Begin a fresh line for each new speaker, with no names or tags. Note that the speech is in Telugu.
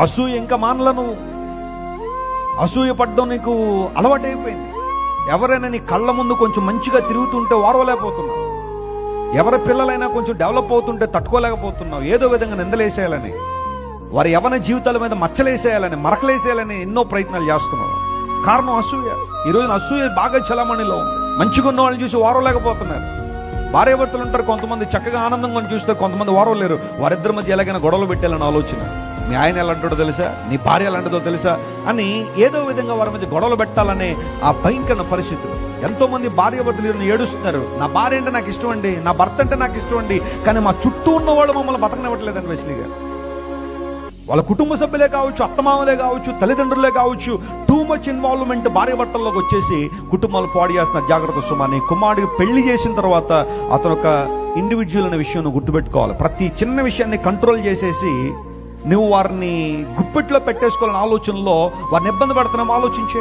అసూయ ఇంకా మానలను అసూయ పడ్డం నీకు అలవాటైపోయింది. ఎవరైనా నీ కళ్ళ ముందు కొంచెం మంచిగా తిరుగుతుంటే ఓర్వలేకపోతున్నావు ఎవరి పిల్లలైనా కొంచెం డెవలప్ అవుతుంటే తట్టుకోలేకపోతున్నావు. ఏదో విధంగా నిందలేసేయాలని వారి యవన జీవితాల మీద మచ్చలేసేయాలని మరకలేసేయాలని ఎన్నో ప్రయత్నాలు చేస్తున్నావు. కారణం అసూయ. ఈరోజు అసూయ బాగా చలామణిలో ఉంది. మంచిగా ఉన్న వాళ్ళని చూసి ఓరవలేకపోతున్నారు భార్యాభర్తలు ఉంటారు కొంతమంది చక్కగా ఆనందంగా చూస్తే కొంతమంది ఓరవలేరు వారిద్దరి మధ్య ఎలాగైనా గొడవలు పెట్టాలని ఆలోచన. మీ ఆయన ఎలా అంటాడో తెలుసా? నీ భార్య ఎలా అంటుందో తెలుసా? అని ఏదో విధంగా వారి మీద గొడవలు పెట్టాలనే ఆ భయంకర పరిస్థితులు. ఎంతో మంది భార్య భర్తలు ఏడుస్తున్నారు. నా భార్య అంటే నాకు ఇష్టం అండి నా భర్త అంటే నాకు ఇష్టం అండి కానీ మా చుట్టూ ఉన్న వాళ్ళు మమ్మల్ని బతకనివ్వట్లేదండి వెస్లీ గారు. వాళ్ళ కుటుంబ సభ్యులే కావచ్చు అత్తమామలే కావచ్చు తల్లిదండ్రులే కావచ్చు టూ మచ్ ఇన్వాల్వ్మెంట్ భార్య భర్తల్లోకి వచ్చేసి కుటుంబాలు పాడు చేసిన జాగ్రత్త సుమాని కుమారుడికి పెళ్ళి చేసిన తర్వాత అతను ఒక ఇండివిజువల్ అనే విషయం గుర్తుపెట్టుకోవాలి. ప్రతి చిన్న విషయాన్ని కంట్రోల్ చేసేసి నువ్వు వారిని గుప్పెట్లో పెట్టేసుకోవాలని ఆలోచనలో వారిని ఇబ్బంది పడుతున్నావు ఆలోచించే.